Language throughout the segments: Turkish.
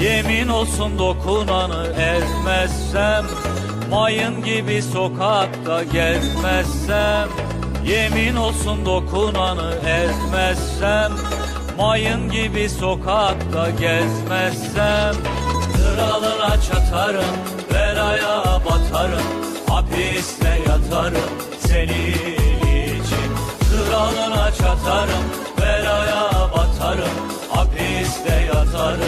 Yemin olsun dokunanı ezmezsem Mayın gibi sokakta gezmezsem Yemin olsun dokunanı ezmezsem Mayın gibi sokakta gezmezsem. Kralına çatarım, belaya batarım Hapiste yatarım senin için. Kralına çatarım, belaya batarım Hapiste yatarım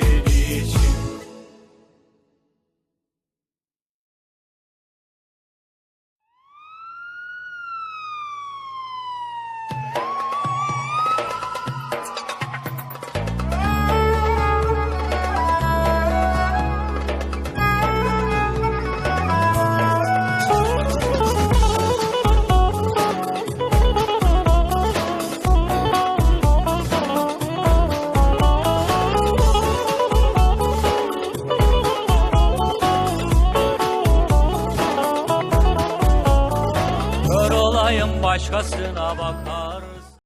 başkasına bakar.